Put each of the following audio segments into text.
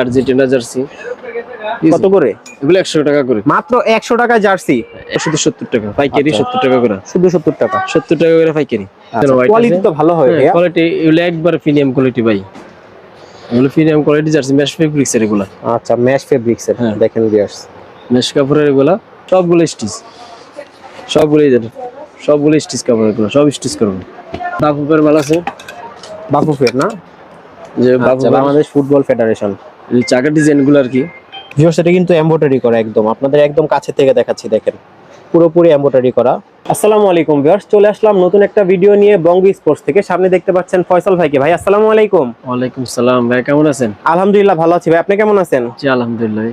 Argentina jersey. কত করে? এগুলো একশো টাকা করে। মাত্র একশো টাকা জার্সি। শুধু সত্তর টাকা পাইকারি আচ্ছা। সত্তর টাকা করে। শুধু সত্তর টাকা। সত্তর টাকা করে পাইকারি। কোয়ালিটি তো ভালো হয় কোয়ালিটি এগুলো একবার প্রিমিয়াম কোয়ালিটি ভাই। এগুলো premium quality jersey mesh fabrics এর এগুলা। আচ্ছা ম্যাশ ফেব্রিক্স এর। হ্যাঁ। দেখেন ভিউয়ার্স ম্যাশ কাপড়ের এগুলা সবগুলো স্টিচ সবগুলো সবগুলো স্টিচ কাপড় এগুলো সব স্টিচ করব। বাফুপের মাল আছে। বাফুফের না? যে আচ্ছা বাংলাদেশ ফুটবল ফেডারেশন। এই চাকা ডিজাইনগুলো আর কি। ভিউয়ার্স এটা কিন্তু এমব্রয়ডারি করা একদম। আপনাদের একদম কাছে থেকে দেখাচ্ছি দেখেন। পুরোপুরি এমব্রয়ডারি করা। আসসালামু আলাইকুম ভিউয়ার্স চলে আসলাম নতুন একটা ভিডিও নিয়ে বঙ্গ স্পোর্টস থেকে। সামনে দেখতে পাচ্ছেন ফয়সাল ভাইকে। ভাই আসসালামু আলাইকুম। ওয়ালাইকুম সালাম। ভাই কেমন আছেন? আলহামদুলিল্লাহ ভালো আছি। ভাই আপনি কেমন আছেন? জি আলহামদুলিল্লাহ।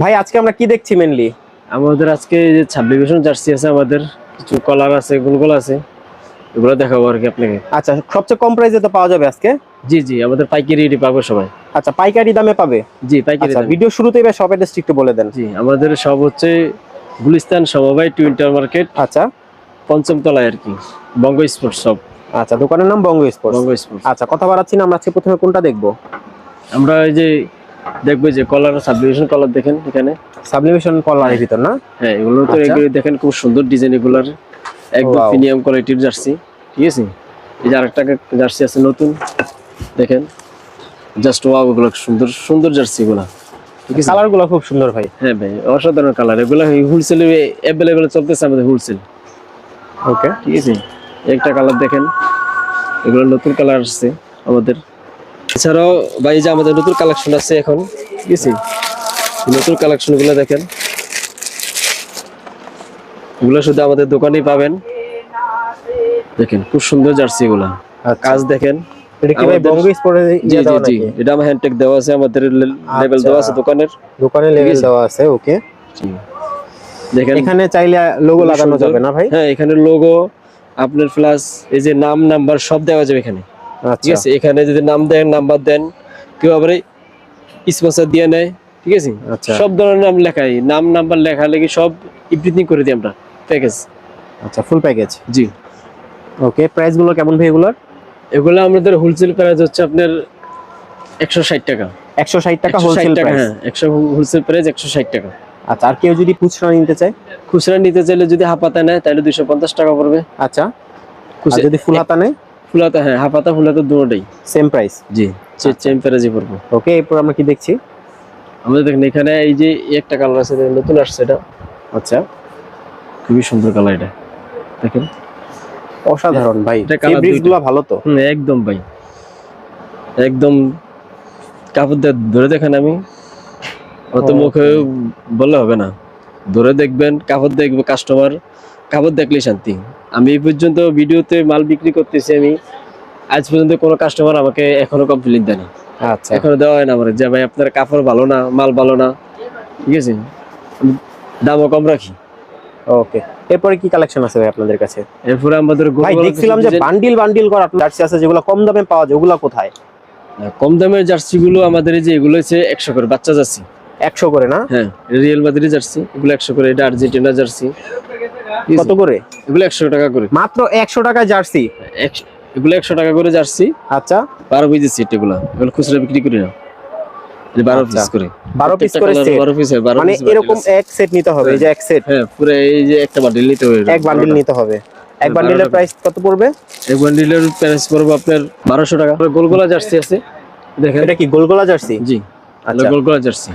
ভাই আজকে আমরা কি দেখছি মেনলি আমাদের আজকে যে ছাব্বিশ জার্সি আছে আমাদের কিছু কলার আছে গুলগুলো আছে। এগুলো দেখাবো আর কি আপনাকে। আচ্ছা সবচেয়ে কম প্রাইসে তো পাওয়া যাবে আজকে? জি জি আমাদের পাইকারি রেটে পাবো সবাই। আচ্ছা পাইকারি দামে পাবে? জি পাইকারি আচ্ছা ভিডিও শুরুতেই ভাই শপ অ্যাড্রেস একটু বলে দেন। জি আমাদের সব হচ্ছে গুলিস্তান সমবায় টুইন্টার মার্কেট আচ্ছা। পঞ্চম তলায় আর কি বঙ্গ স্পোর্টস সব আচ্ছা দোকানের নাম বঙ্গ স্পোর্টস বঙ্গ স্পোর্টস আচ্ছা কথা বাড়াচ্ছি না আমরা আজকে প্রথমে কোনটা দেখব? আমরা এই যে দেখব যে কলার সাবডিভিশন কলার দেখেন এখানে। সাবলিমেশন কলারের ভিতর না? হ্যাঁ এগুলো তো আচ্ছা। এগুলো দেখেন খুব সুন্দর ডিজাইন এগুলার। একদম প্রিমিয়াম কোয়ালিটির জার্সি ঠিক আছে? এই যে আরেকটা জার্সি আছে নতুন দেখেন। জাস্ট ওয়াও এগুলো সুন্দর সুন্দর জার্সি গুলো খুব সুন্দর ভাই। হ্যাঁ ভাই অসাধারণ কালার এগুলো হোলসেলে অ্যাভেলেবেল চলতেছে আমাদের হোলসেল ওকে ঠিক আছে? একটা কালার দেখেন এগুলো নতুন কালার আসছে আমাদের। এছাড়াও ভাই যে আমাদের নতুন কালেকশন আছে এখন ঠিক আছে? নতুন কালেকশনগুলো দেখেন। এগুলো শুধু আমাদের দোকানেই পাবেন। দেখেন খুব সুন্দর জার্সি গুলা আচ্ছা। কাজ দেখেন। এটা কি ভাই আমাদের- বঙ্গ স্পোর্টে জি জি দেওয়া জি। নাকি? এটা আমার হ্যান্ডটেক দেওয়া আছে আমাদের লেভেল দেওয়া আছে। দোকানের। দোকানে লেভেল দেওয়া আছে ওকে। দেখেন এখানে চাইলে লোগো লাগানো যাবে না ভাই? হ্যাঁ এখানে লোগো আপনার প্লাস এই যে নাম নাম্বার সব দেওয়া যাবে এখানে। ঠিক আচ্ছা আছে? এখানে যদি নাম দেন নাম্বার দেন কেউ আবার স্পন্সর দিয়ে নেয়। ঠিক আছে? আচ্ছা। সব ধরনের নাম লেখাই। নাম নাম্বার লেখা লেগে সব এভরিথিং করে দিই আমরা। প্যাকেজ। আচ্ছা ফুল প্যাকেজ জি। ওকে প্রাইসগুলো কেমন ভাই এগুলোর? এগুলো আমাদের হোলসেল প্রাইস হচ্ছে আপনার একশো ষাট টাকা। একশো ষাট টাকা হোলসেল প্রাইস হ্যাঁ একশো হোলসেল প্রাইস একশো ষাট টাকা। আচ্ছা আর কেউ যদি খুচরা নিতে চায়? খুচরা নিতে চাইলে যদি হাফাতা নেয় তাহলে দুইশো পঞ্চাশ টাকা পড়বে। আচ্ছা যদি ফুল হাতা নেয়? ফুলাতা হ্যাঁ হাফাতা ফুলাতা দুটোই। সেম প্রাইস জি সেম প্রাইসই পড়বে। ওকে এরপর আমরা কি দেখছি? আমাদের দেখেন এখানে এই যে একটা কালার আছে নতুন আসছে এটা। আচ্ছা। খুবই সুন্দর কালার এটা। দেখেন। অসাধারণ ভাই। এটা colour ফেব্রিক্স দুইটা। গুলো ভালো তো। হুম একদম ভাই। একদম কাপড় ধরে দেখেন আমি। অত মুখে বললে হবে না। ধরে দেখবেন কাপড় দেখবে কাস্টমার কাপড় দেখলেই শান্তি। আমি এই পর্যন্ত ভিডিওতে মাল বিক্রি করতেছি আমি। আজ পর্যন্ত কোনো কাস্টমার আমাকে এখনও কমপ্লেন দেয়নি। আচ্ছা। এখনও দেওয়া হয় না আমার যে ভাই আপনার কাপড় ভালো না মাল ভালো না। ঠিক আছে? দামও কম রাখি। ওকে এরপরে কি কালেকশন আছে ভাই আপনাদের কাছে? এরপরে আমাদের ভাই দেখছিলাম যে বান্ডিল বান্ডিল করা জার্সি আছে যেগুলো কম দামে পাওয়া যায় ওগুলো কোথায়? কম দামের জার্সি গুলো আমাদের এই যে এগুলো হচ্ছে একশো করে বাচ্চা জার্সি একশো করে না? হ্যাঁ রিয়েল মাদ্রিদ জার্সি এগুলো একশো করে এটা আর্জেন্টিনা জার্সি কত করে? এগুলো একশো টাকা করে। মাত্র একশো টাকা জার্সি এগুলো একশো টাকা করে জার্সি আচ্ছা। বারো পিসের সেট এগুলো। এগুলো খুচরা বিক্রি করি না। এই বারো আচ্ছা। পিস করে। বারো পিস করে পিস বারো মানে এরকম এক সেট নিতে হবে এই যে এক সেট হ্যাঁ পুরো এই যে একটা বান্ডিল নিতে হবে এক বান্ডিল নিতে হবে। এক বান্ডিলের প্রাইস কত পড়বে? এক বান্ডিলের প্রাইস পড়বে আপনার বারোশো টাকা। গোলগোলা জার্সি আছে। দেখেন। এটা কি গোলগোলা জার্সি জি আচ্ছা। গোলগোলা জার্সি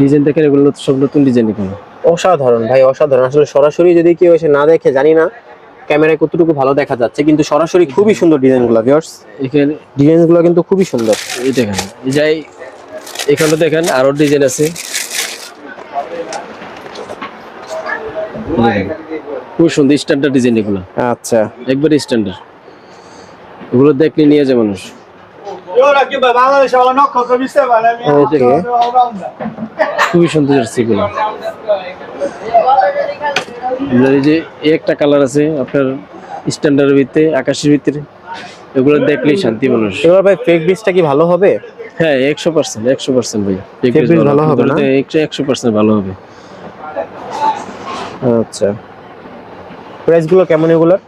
ডিজাইন দেখেন এগুলো সব নতুন ডিজাইন এগুলো। অসাধারণ ভাই অসাধারণ। আসলে সরাসরি যদি কেউ এসে না দেখে জানি না ক্যামেরায় কতটুকু ভালো দেখা যাচ্ছে কিন্তু সরাসরি খুবই সুন্দর ডিজাইনগুলো ভিউয়ার্স এখানে ডিজাইনগুলো কিন্তু খুবই সুন্দর। এই দেখেন এই যাই এখানে দেখেন আরও ডিজাইন আছে। খুব সুন্দর স্ট্যান্ডার্ড ডিজাইন এগুলো। আচ্ছা। একবারে স্ট্যান্ডার্ড এগুলো দেখলে নিয়ে যায় মানুষ। খুবই সুন্দর জার্সি এগুলো। আপনার এই যে একটা কালার আছে আপনার স্ট্যান্ডার্ডের ভিতরে আকাশের ভিতরে। এগুলো দেখলেই শান্তি মানুষ। এবার ভাই ফেক বীজটা কি ভালো হবে? হ্যাঁ একশো পার্সেন্ট একশো পার্সেন্ট ভাই ভালো হবে একশো পার্সেন্ট ভালো হবে। আচ্ছা। প্রাইসগুলো কেমন এগুলোর?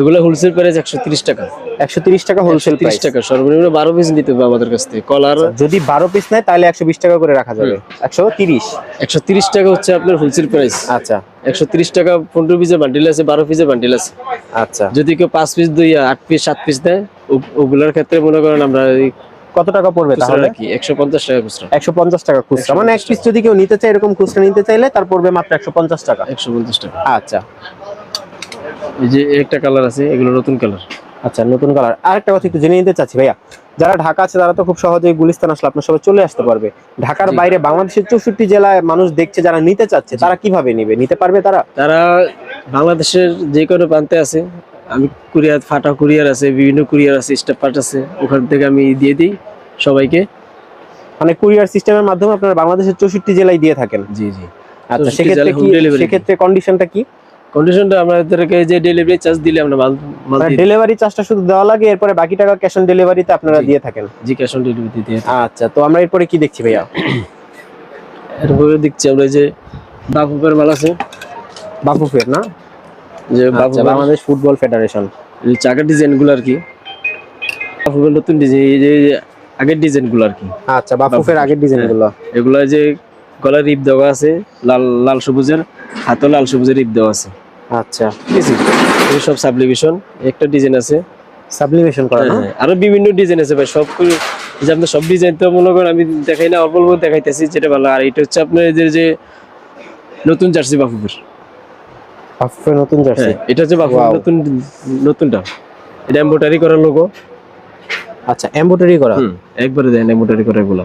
এগুলো হোলসেল প্রাইস একশো তিরিশ টাকা। একশো তিরিশ টাকা হোলসেল তিরিশ টাকা সর্বনিম্ন বারো পিস নিতে হবে আমাদের কাছ থেকে। কলার যদি বারো পিস নেয় তাহলে একশো বিশ টাকা করে রাখা যাবে। একশো তিরিশ? একশো তিরিশ টাকা হচ্ছে আপনার হোলসেল প্রাইস আচ্ছা। একশো তিরিশ টাকা পনেরো পিসের বান্ডিল আছে বারো পিসের বান্ডিল আছে। আচ্ছা। যদি কেউ পাঁচ পিস দুই আট পিস সাত পিস দেয় ওগুলোর ক্ষেত্রে মনে করেন আমরা কত টাকা পড়বে তাহলে? একশো পঞ্চাশ টাকা খুচরা। একশো পঞ্চাশ টাকা খুচরা। মানে এক পিস যদি কেউ নিতে চায় এরকম খুচরা নিতে চাইলে তার পড়বে মাত্র একশো পঞ্চাশ টাকা। একশো পঞ্চাশ টাকা। আচ্ছা। এই যে একটা কালার আছে এগুলো নতুন কালার আচ্ছা নতুন কালার আরেকটা কথা একটু জেনে নিতে চাচ্ছি ভাইয়া। যারা ঢাকা আছে তারা তো খুব সহজেই গুলিস্তান আসলে আপনার সবাই চলে আসতে পারবে। ঢাকার বাইরে বাংলাদেশের চৌষট্টি জেলায় মানুষ দেখছে যারা নিতে চাচ্ছে তারা কীভাবে নিবে? নিতে পারবে তারা? তারা বাংলাদেশের যে কোনো প্রান্তে আছে আমি কুরিয়ার ফাটা কুরিয়ার আছে বিভিন্ন কুরিয়ার আছে স্টাফ পার্ট আছে ওখান থেকে আমি দিয়ে দিই সবাইকে। মানে কুরিয়ার সিস্টেমের মাধ্যমে আপনারা বাংলাদেশের চৌষট্টি জেলায় দিয়ে থাকেন? জি জি। আচ্ছা সেক্ষেত্রে কি সেক্ষেত্রে কন্ডিশনটা কি? কন্ডিশনটা আমাদেরকে যে ডেলিভারি চার্জ দিলে আমরা মাল মাল দিয়ে দিই। ডেলিভারি চার্জটা শুধু দেওয়া লাগে এরপরে বাকি টাকা ক্যাশ অন ডেলিভারিতে আপনারা দিয়ে থাকেন? জি ক্যাশ অন দিয়ে আচ্ছা তো আমরা এরপরে কি দেখছি ভাইয়া? এরপরে দেখছি আমরা যে বাফুফের মাল আছে। বাফুফের না? যে আচ্ছা, বাংলাদেশ ফুটবল ফেডারেশন। চাকার ডিজাইনগুলো আর কি। বাফুফের নতুন ডিজাইন এই যে আগের ডিজাইনগুলো আর কি। আচ্ছা বাফুফের আগের ডিজাইনগুলো এগুলো যে গলার রিপ দেওয়া আছে লাল লাল সবুজের হাতে লাল সবুজের রিপ দেওয়া আছে। আচ্ছা। ঠিক আছে এই সব সাবলিভিশন একটা ডিজাইন আছে। সাবলিমেশন করা হ্যাঁ, আরও বিভিন্ন ডিজাইন আছে ভাই সব যে আপনার সব ডিজাইন তো মনে করেন আমি দেখাই না অল্প অল্প দেখাইতেছি যেটা ভালো। আর এটা হচ্ছে আপনার যে নতুন জার্সি বাফুফের। বাফুফের নতুন জার্সি হ্যাঁ এটা হচ্ছে বাফুফের নতুন নতুনটা। এটা এমব্রয়ডারি করা লোগো আচ্ছা এমব্রয়ডারি করা? একবারে দেন এমব্রয়ডারি করা এগুলো।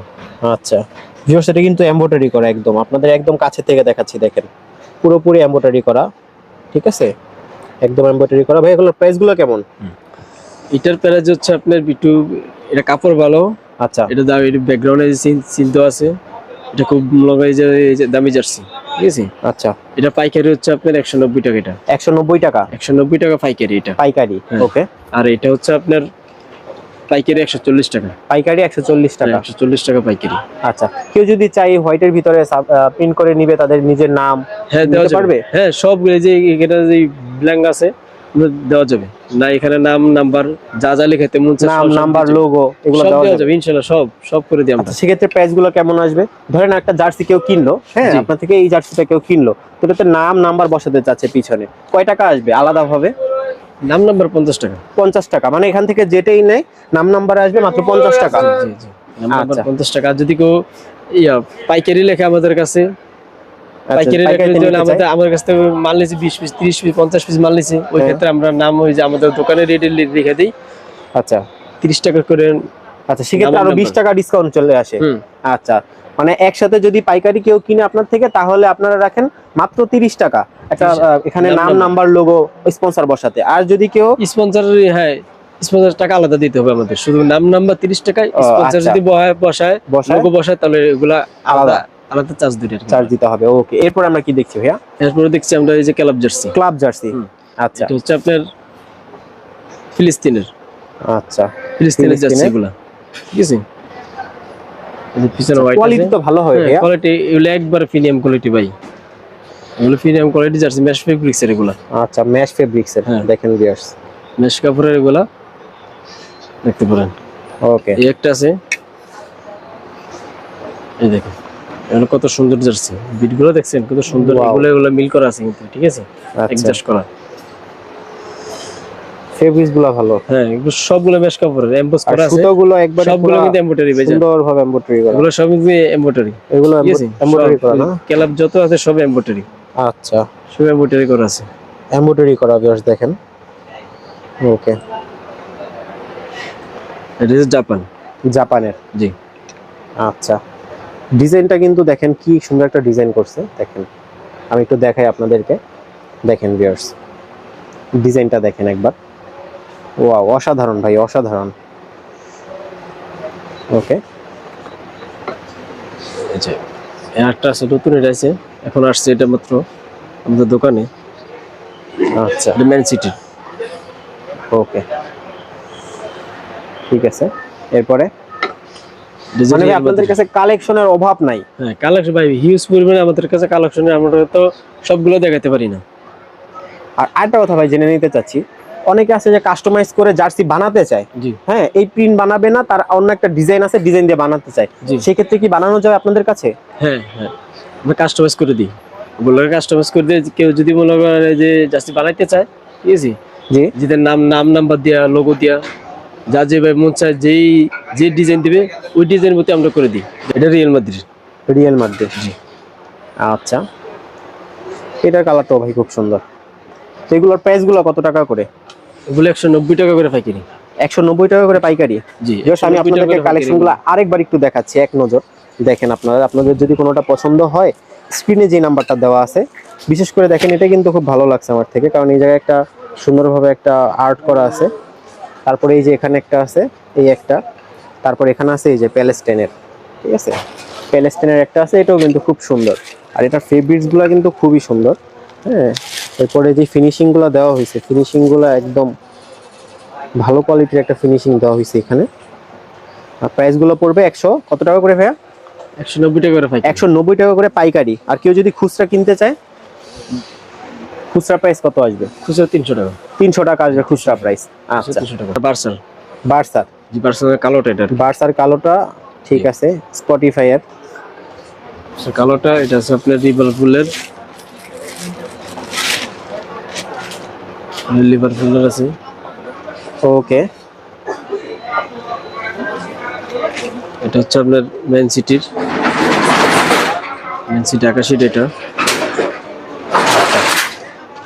আচ্ছা। ভিউয়ার্স এটা কিন্তু এমব্রয়ডারি করা একদম। আপনাদের একদম কাছে থেকে দেখাচ্ছি দেখেন। পুরোপুরি এমব্রয়ডারি করা। ঠিক আছে? একদম এমব্রয়ডারি করা। ভাই এগুলোর প্রাইসগুলো কেমন? এটার প্রাইস হচ্ছে আপনার বিটু এটা কাপড় ভালো। আচ্ছা। এটা দাম এটা ব্যাকগ্রাউন্ডে যে সিন সিন দেওয়া আছে। এটা খুব মনে যে দামি জার্সি ঠিক আছে আচ্ছা। এটা পাইকারি হচ্ছে আপনার একশো নব্বই টাকা এটা। একশো নব্বই টাকা? একশো নব্বই টাকা পাইকারি এটা। পাইকারি হ্যাঁ। ওকে আর এটা হচ্ছে আপনার পাইকারি একশো চল্লিশ টাকা। পাইকারি একশো চল্লিশ টাকা। একশো চল্লিশ টাকা পাইকারি। আচ্ছা। কেউ যদি চাই হোয়াইটের ভিতরে প্রিন্ট করে নিবে তাদের নিজের নাম হ্যাঁ দেওয়া পারবে? হ্যাঁ সব যে এটা যে ব্ল্যাঙ্ক আছে দেওয়া যাবে। না এখানে নাম নাম্বার যা যা লেখাতে মন চায় নাম নাম্বার লোগো। এগুলো দেওয়া যাবে। ইনশাল্লাহ সব সব করে দিই আমরা। আচ্ছা সেক্ষেত্রে প্রাইসগুলো কেমন আসবে? ধরেন একটা জার্সি কেউ কিনলো হ্যাঁ আপনার থেকে এই জার্সিটা কেউ কিনলো তো এটাতে নাম নাম্বার বসাতে চাচ্ছে পিছনে। কয় টাকা আসবে? আলাদা ভাবে নাম নাম্বার পঞ্চাশ টাকা। পঞ্চাশ টাকা মানে এখান থেকে যেটাই নেয় নাম নাম্বারে আসবে মাত্র পঞ্চাশ টাকা। আচ্ছা। পঞ্চাশ টাকা। যদি কেউ ইয়া পাইকারি লেখা আমাদের কাছে পাইকারি নিতে চাই? আমাদের আমার কাছ থেকে মাল নিয়েছি বিশ পিস তিরিশ পিস পঞ্চাশ পিস মাল নিয়েছি ওই হ্যাঁ। ক্ষেত্রে আমরা নাম ওই যে আমাদের দোকানের রেটে লিখে দিই আচ্ছা তিরিশ টাকা করে আচ্ছা সেক্ষেত্রে আরও বিশ টাকা ডিসকাউন্ট চলে আসে আচ্ছা মানে একসাথে যদি পাইকারি কেউ কিনে আপনার থেকে তাহলে আপনারা রাখেন মাত্র তিরিশ টাকা একটা এখানে নাম নাম নাম্বার। লোগো স্পন্সর বসাতে আর যদি কেউ স্পন্সর হ্যাঁ স্পন্সর টাকা আলাদা দিতে হবে আমাদের শুধু নাম নাম্বার তিরিশ টাকায় স্পন্সর আচ্ছা। যদি বসায় বসায় বসায় লোগো বসায় তাহলে এগুলা আলাদা। আলাদা চার্জ আর চার্জ দিতে হবে। ওকে এরপর আমরা কি দেখছি ভাইয়া? এরপরে দেখছি আমরা এই যে ক্লাব জার্সি। Club jersey. আচ্ছা। এটা হচ্ছে আপনার ফিলিস্তিনের। আচ্ছা। ফিলিস্তিনের জার্সি ফিলিস্তিনের? ঠিক আছে? পিছনে হোয়াইট কোয়ালিটি তো ভালো হয় ভাইয়া। কোয়ালিটি এগুলো একবার প্রিমিয়াম কোয়ালিটি ভাই। এগুলো premium quality jersey mesh fabrics এর এগুলা। আচ্ছা ম্যাশ ফেব্রিক্স এর হ্যাঁ। দেখেন ভিউয়ার্স ম্যাশ কাপড়ের এগুলা। দেখতে পারেন। ওকে এই একটা আছে। এই দেখেন। কত সুন্দর জার্সি। বিটগুলো দেখছেন কত সুন্দর এগুলো এগুলো মিল করা আছে কিন্তু ঠিক আছে? আচ্ছা। অ্যাডজাস্ট করা। ফেব্রিক্স ভালো। হ্যাঁ এগুলো সবগুলো ম্যাশ কাপড়ের এমবোস করা আছে। সুতো গুলো সবগুলো কিন্তু এমব্রয়ডারি ভাই সুন্দর এমব্রয়ডারি করা। এগুলো সব কিন্তু এমব্রয়ডারি এগুলো এমব্রয়ডারি করা না? ক্যালাপ যত আছে সব এমব্রয়ডারি আচ্ছা। সব এমব্রয়ডারি করা আছে। এমব্রয়ডারি করা ভিউয়ার্স দেখেন। ওকে এটা জাপান জাপানের জি। আচ্ছা। ডিজাইনটা কিন্তু দেখেন কি সুন্দর একটা ডিজাইন করছে দেখেন। আমি একটু দেখাই আপনাদেরকে। দেখেন ভিউয়ার্স ডিজাইনটা দেখেন একবার। ওয়াও অসাধারণ ভাই অসাধারণ। ওকে। যে একটা আছে নতুন এটা আছে এখন আসছে এটা মাত্র আমাদের দোকানে। আচ্ছা। Man City okay. ঠিক আছে। এরপরে? মানে আপনাদের কাছে কালেকশনের অভাব নাই। হ্যাঁ কালেকশন ভাই হিউজ পরিমাণে আমাদের কাছে কালেকশন আমরা তো সবগুলো দেখাতে পারি না। আর আরেকটা কথা ভাই জেনে নিতে চাচ্ছি। অনেকে আছে যে কাস্টমাইজ করে জার্সি বানাতে চায়। হ্যাঁ এই প্রিন্ট বানাবে না তার অন্য একটা ডিজাইন আছে ডিজাইন দিয়ে বানাতে চায়। সেক্ষেত্রে কি বানানো যাবে আপনাদের কাছে? হ্যাঁ হ্যাঁ। আমরা কাস্টমাইজ করে দিই। ওগুলো কাস্টমাইজ করে দিয়ে কেউ যদি মনে করে যে জার্সি বানাইতে চায় ঠিক আছে জি। যেদের নাম নাম নাম্বার দেওয়া লোগো দেওয়া যা যে ভাই মন চায় যেই যে ডিজাইন দিবে ওই ডিজাইন মতো আমরা করে দিই। এটা রিয়েল মাদ্রিদ রিয়েল মধ্যে আচ্ছা। এটার কালারটাও ভাই খুব সুন্দর। তো এগুলোর প্রাইসগুলো কত টাকা করে? ওগুলো একশো নব্বই টাকা করে পাইকারি। একশো নব্বই টাকা করে পাইকারি? জি আমি 190 আপনাদেরকে করে কালেকশনগুলো আরেকবার একটু দেখাচ্ছি এক নজর। দেখেন আপনারা আপনাদের যদি কোনোটা পছন্দ হয় স্ক্রিনে যে নাম্বারটা দেওয়া আছে বিশেষ করে দেখেন এটা কিন্তু খুব ভালো লাগছে আমার থেকে কারণ এই জায়গায় একটা সুন্দরভাবে একটা আর্ট করা আছে। তারপরে এই যে এখানে একটা আছে এই একটা। তারপর এখানে আছে এই যে প্যালেস্টাইনের ঠিক আছে? প্যালেস্টাইনের একটা আছে এটাও কিন্তু খুব সুন্দর। আর এটার ফেব্রিক্সগুলো কিন্তু খুবই সুন্দর হ্যাঁ? এরপরে যে ফিনিশিংগুলো দেওয়া হয়েছে ফিনিশিংগুলো একদম ভালো কোয়ালিটির একটা ফিনিশিং দেওয়া হয়েছে এখানে। আর প্রাইসগুলো পড়বে একশো কত টাকা করে ভাইয়া? একশো নব্বই টাকা করে একশো নব্বই টাকা করে পাইকারি। আর কেউ যদি খুচরা কিনতে চায় খুচরা প্রাইস কত আসবে? খুচরা তিনশো টাকা। তিনশো টাকা আসবে খুচরা প্রাইস আচ্ছা। তিনশো টাকা। বার্সার। বার্সার। জি বার্সার কালোটা এটা। বার্সার কালোটা ঠিক আছে স্পটিফাই এর। কালোটা এটা আছে আপনার লিভারপুলের লিভারপুলের আছে। ওকে এটা হচ্ছে আপনার ম্যান সিটির ম্যান সিটি আকাশিটা এটা।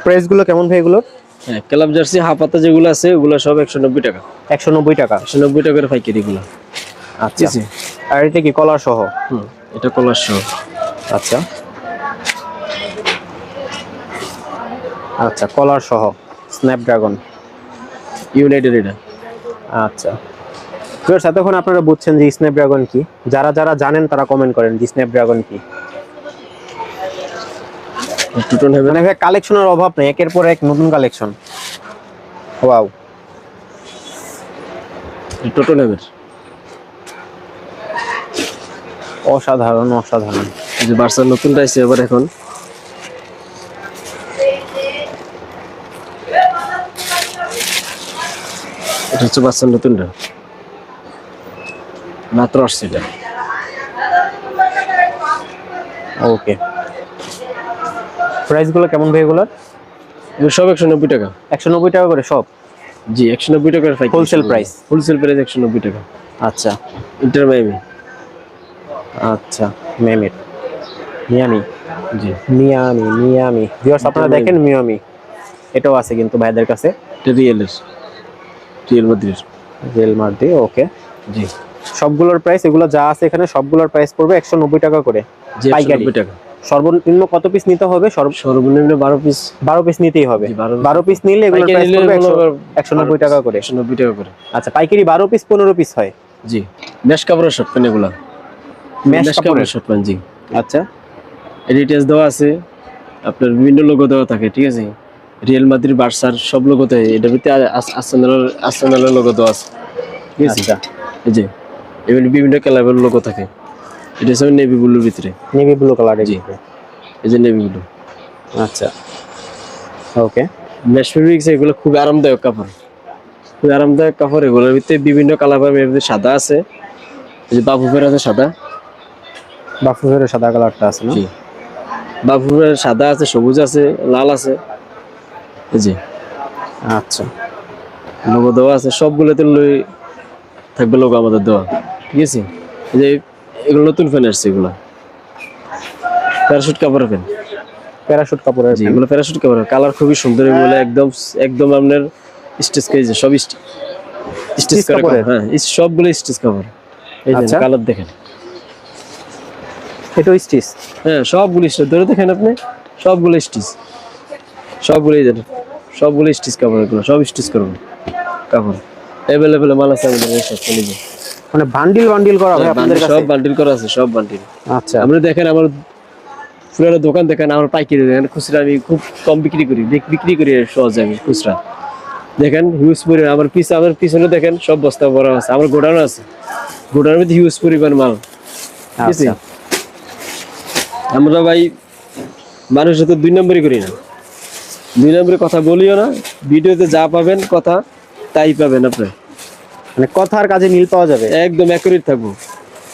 প্রাইসগুলো কেমন ভাই এগুলোর হ্যাঁ ক্লাব জার্সি হাফ হাতা যেগুলো আছে ওগুলো সব একশো নব্বই টাকা। একশো নব্বই টাকা। একশো নব্বই টাকা করে পাইকারি এগুলো। আচ্ছা। আর এটা কি কলার সহ? হুম এটা কলার সহ। আচ্ছা। আচ্ছা কলার সহ। স্ন্যাপড্রাগন ইউনাইটেড এটা। আচ্ছা। ভিউয়ার্স এতক্ষণ আপনারা বুঝছেন যে স্ন্যাপড্রাগন কি? যারা যারা জানেন তারা কমেন্ট করেন যে স্ন্যাপড্রাগন কি। টুটন হেভেন মানে ভাই কালেকশনের অভাব নেই একের পর এক নতুন কালেকশন ওয়াও টুটন হেভেন অসাধারণ অসাধারণ। এই যে বার্সার নতুনটা আছে এবার এখন। এটা হচ্ছে বাচ্চার নতুনটা মাত্র আসছে এটা ওকে প্রাইসগুলো কেমন ভাই এগুলোর? এগুলো সব একশো নব্বই টাকা। একশো নব্বই টাকা করে সব? জি একশো নব্বই টাকার হোলসেল প্রাইস হোলসেল প্রাইস একশো নব্বই টাকা। আচ্ছা। ইন্টার মাইমি আচ্ছা মেমিট মিয়ামি জি। মিয়ামি মিয়ামি ভিউয়ার্স আপনারা দেখেন মিয়ামি এটাও আছে কিন্তু ভাইদের কাছে। রিয়েলের Real Madrid real Madrid okay জি। সবগুলোর প্রাইস এগুলো যা আছে এখানে সবগুলোর প্রাইস পড়বে একশো নব্বই টাকা করে। পাইকারি। টাকা। সর্বনিম্ন কত পিস নিতে হবে? সর্বনিম্ন বারো পিস বারো পিস নিতেই হবে। বারো পিস নিলে এগুলো একশো- নব্বই টাকা করে। একশো নব্বই টাকা করে। আচ্ছা পাইকারি বারো পিস পনেরো পিস হয়? জি। ম্যাশ কাপড়ের শর্ট প্যান্ট এগুলা। ম্যাশ কাপড়ের? শর্ট প্যান্ট জি। আচ্ছা। এডিটেস দেওয়া আছে। আপনার বিভিন্ন লোগো দেওয়া থাকে ঠিক আছে? রিয়েল মাদ্রিদ বার্সার সব লোগো দেয় এটার ভিতরে আর্সেনালের আর্সেনালের লোগো দেওয়া আছে। ঠিক আছে? আচ্ছা। এই এমনি বিভিন্ন কালারের লোগো থাকে। এটা হচ্ছে নেভি ব্লুর ভিতরে। নেভি ব্লু কালারের জি। এই যে নেভি ব্লু আচ্ছা। ওকে ম্যাশ ফেব্রিক্স এগুলো খুব আরামদায়ক কাপড়। খুব আরামদায়ক কাপড়। এগুলোর ভিতরে বিভিন্ন কালার পাবে এর ভিতরে সাদা আছে। এই যে বাবুফের আছে সাদা। বাফুফের সাদা কালারটা আছে না? জি। বাবুফের সাদা আছে সবুজ আছে লাল আছে। এই যে। আচ্ছা। লোগো দেওয়া আছে। সবগুলোতে লই থাকবে লোগো আমাদের দেওয়া। ঠিক আছে? এই যে এগুলো নতুন ফ্যান আসছে এগুলো। প্যারাশুট কাপড়ের ফ্যান প্যারাশুট কাপড়ের জি এগুলো প্যারাশুট কাপড়ের কালার খুবই সুন্দর এগুলো একদম একদম আপনার স্টেজ কেজ সব করা কাপড়, হ্যাঁ এই সবগুলো স্টেজ কাপড়। এই যে আচ্ছা। কালার দেখেন। এটাও স্টিচ হ্যাঁ সবগুলো স্টেজ ধরে দেখেন আপনি সবগুলো স্টিচ সবগুলো এই সবগুলো স্টিচ কাপড় এগুলো সব স্টিচ করব কাপড়। অ্যাভেলেবেল মাল আছে আমাদের এই সব চলে যায় মানে বান্ডিল বান্ডিল করা ভাই আপনাদের কাছে সব বান্ডিল করা আছে সব বান্ডিল আচ্ছা। আপনি দেখেন আমার পুরানো দোকান দেখেন আমার পাইকারি দেখেন খুচরা আমি খুব কম বিক্রি করি বিক্রি করি সহজে আমি খুচরা। দেখেন হিউজ পরিমাণ আমার পিছ আমার পিছনে দেখেন সব বস্তা ভরা আছে আমার গোডাউন আছে। গোডাউনের মধ্যে হিউজ পরিমাণ মাল। আচ্ছা। আমরা ভাই মানুষের তো দুই নম্বরই করি না। দুই নম্বরে কথা বলিও না ভিডিওতে যা পাবেন কথা তাই পাবেন আপনি। মানে কথা আর কাজে মিল পাওয়া যাবে। একদম অ্যাকুরেট থাকব।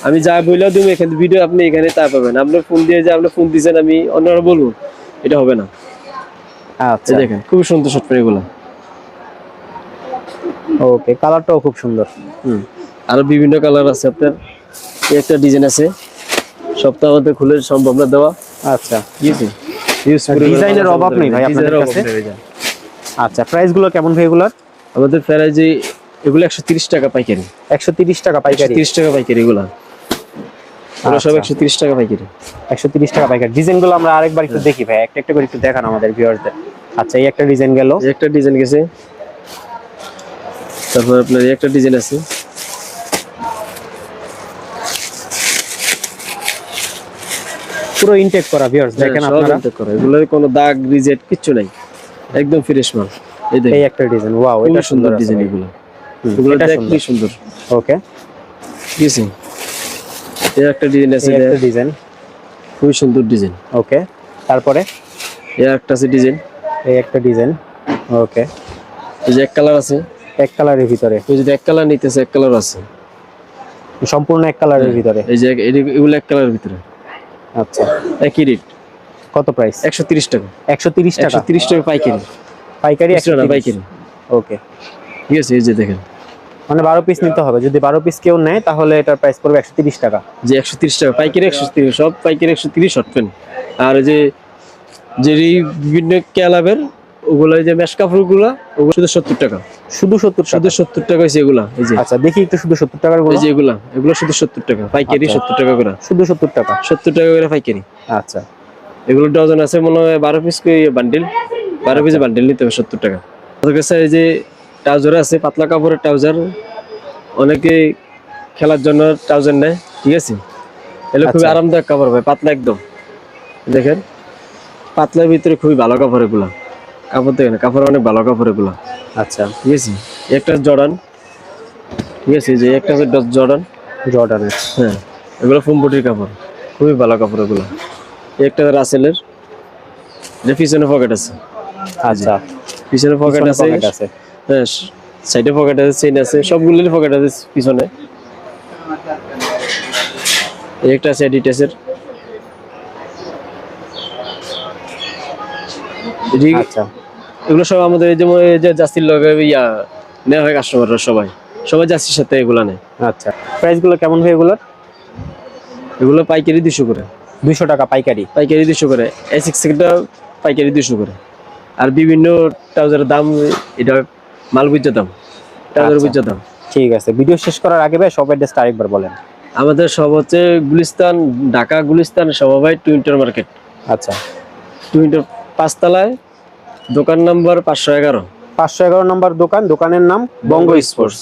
আমি যা বললেও তুমি এখানে ভিডিও আপনি এখানে তা পাবেন। আপনার ফোন দিয়ে যে আপনি ফোন দিয়েছেন আমি অন্যরা বলব। এটা হবে না। আচ্ছা। দেখেন খুব সুন্দর শর্ট এগুলো। ওকে কালারটাও খুব সুন্দর। হুম। আরও বিভিন্ন কালার আছে আপনার। এই একটা ডিজাইন আছে। সপ্তাহ মধ্যে খুলে সম্ভব না দেওয়া। আচ্ছা। করে ডিজাইনের অভাব নেই ভাই আপনাদের কাছে? আচ্ছা প্রাইসগুলো কেমন ভাই এগুলোর? আমাদের ফেরাই যে এগুলো একশো তিরিশ টাকা পাইকারি। একশো তিরিশ টাকা পাইকারি। তিরিশ টাকা পাইকারি এগুলা। সব আচ্ছা। একশো তিরিশ টাকা পাইকারি। একশো তিরিশ টাকা পাইকারি। আমরা আরেকবার একটু দেখি ভাই একটা একটা করে একটু দেখান আমাদের আচ্ছা এই একটা ডিজাইন গেল। একটা ডিজাইন গেছে। তারপর আপনার একটা ডিজাইন আছে। পুরো ইনটেক করা ভিউয়ার্স দেখেন হ্যাঁ, আপনারা। intake করা। এগুলোর কোনো দাগ রিজেক্ট কিচ্ছু নাই। একদম ফ্রেশ মাল। এই একটা ডিজাইন ওয়াও এটা সুন্দর ডিজাইন এগুলো। এগুলো সুন্দর। ওকে। এই একটা ডিজাইন আছে একটা ডিজাইন। খুবই সুন্দর ডিজাইন। ওকে তারপরে? এই একটা আছে ডিজাইন। এই একটা ডিজাইন। ওকে। এই যে এক কালার আছে। এক কালারের ভিতরে। তুই যদি এক কালার নিতেছে এক কালার আছে। সম্পূর্ণ এক কালারের ভিতরে। এই যে এক- এগুলো এক কালারের ভিতরে। আচ্ছা। একই রেট। কত প্রাইস? একশো তিরিশ টাকা। একশো তিরিশ টাকা। একশো তিরিশ টাকা পাইকারি। পাইকারি একশো পাইকারি। ওকে। ঠিক আছে এই যে দেখেন। মানে বারো পিস নিতে হবে। যদি বারো পিস কেউ নেয় তাহলে এটার প্রাইস পড়বে একশো তিরিশ টাকা। যে একশো তিরিশ টাকা পাইকারি একশো তিরিশ সব পাইকারি একশো তিরিশ শর্ট প্যান্ট আর যে যে বিভিন্ন ক্যালাবের ওগুলো এই যে মেশ কাপড়গুলো ওগুলো শুধু সত্তর টাকা। শুধু সত্তর শুধু সত্তর টাকা হয়েছে এগুলা এই যে। আচ্ছা দেখি একটু শুধু সত্তর টাকারগুলো। এই যে এগুলা এগুলো শুধু সত্তর টাকা পাইকারি আচ্ছা। সত্তর টাকা করে। শুধু সত্তর টাকা? সত্তর টাকা করে পাইকারি। আচ্ছা। এগুলো ডজন আছে মনে হয় বারো পিস বান্ডিল বারো পিস বান্ডিল নিতে হবে সত্তর টাকা। কাছে যে ট্রাউজার আছে পাতলা কাপড়ের ট্রাউজার। অনেকে খেলার জন্য ট্রাউজার নেয় ঠিক আছে? এগুলো খুবই আচ্ছা। আরামদায়ক কাপড় ভাই পাতলা একদম। দেখেন পাতলার ভিতরে খুবই ভালো কাপড় এগুলা। কাপড় দেখেন কাপড় অনেক ভালো কাপড় এগুলা। আচ্ছা। ঠিক আছে? একটা জর্ডান ঠিক আছে? যে একটা আছে জর্ডান। জর্ডানের হ্যাঁ এগুলো ফুমবটির কাপড়। খুবই ভালো কাপড় এগুলো। একটা রাসেলের এটা পিছনে পকেট আছে। আচ্ছা। পিছনে পকেট আছে। সাইডে পকেট আছে চেইন আছে সবগুলোরই পকেট আছে পিছনে। একটা আছে এডিটাসের আচ্ছা। এগুলো সব আমাদের যেমন জাস্তির লগে ইয়া নেওয়া হয় কাস্টমাররা সবাই। সবাই জাস্তির সাথে এগুলা নেয়। আচ্ছা। প্রাইসগুলো কেমন হয় এগুলোর? এগুলো পাইকারি দুশো করে। দুইশো টাকা পাইকারি? পাইকারি দুশো করে। এই সিক্স পাইকারি দুশো করে। আর বিভিন্ন ট্রাউজারের দাম এটা মাল বুঝতে দাম টাকার আচ্ছা। বুঝতে দাম ঠিক আছে। ভিডিও শেষ করার আগে ভাই সব অ্যাড্রেসটা আরেকবার বলেন। আমাদের সব হচ্ছে গুলিস্তান ঢাকা গুলিস্তান সবাই টুইন্টার মার্কেট। আচ্ছা। টুইন্টার পাঁচতলায় দোকান নাম্বার পাঁচশো এগারো। পাঁচশো এগারো নম্বর দোকান দোকানের নাম বঙ্গ স্পোর্টস।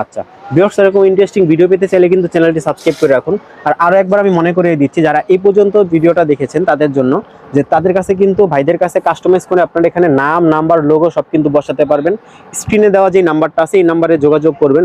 আচ্ছা। বিয়স এরকম ইন্টারেস্টিং ভিডিও পেতে চাইলে কিন্তু চ্যানেলটি সাবস্ক্রাইব করে রাখুন। আর আরও একবার আমি মনে করে দিচ্ছি, যারা এই পর্যন্ত ভিডিওটা দেখেছেন তাদের জন্য, যে তাদের কাছে কিন্তু, ভাইদের কাছে কাস্টমাইজ করে আপনারা এখানে নাম নাম্বার লোগো সব কিন্তু বসাতে পারবেন। স্ক্রিনে দেওয়া যে নাম্বারটা আছে, এই নাম্বারে যোগাযোগ করবেন।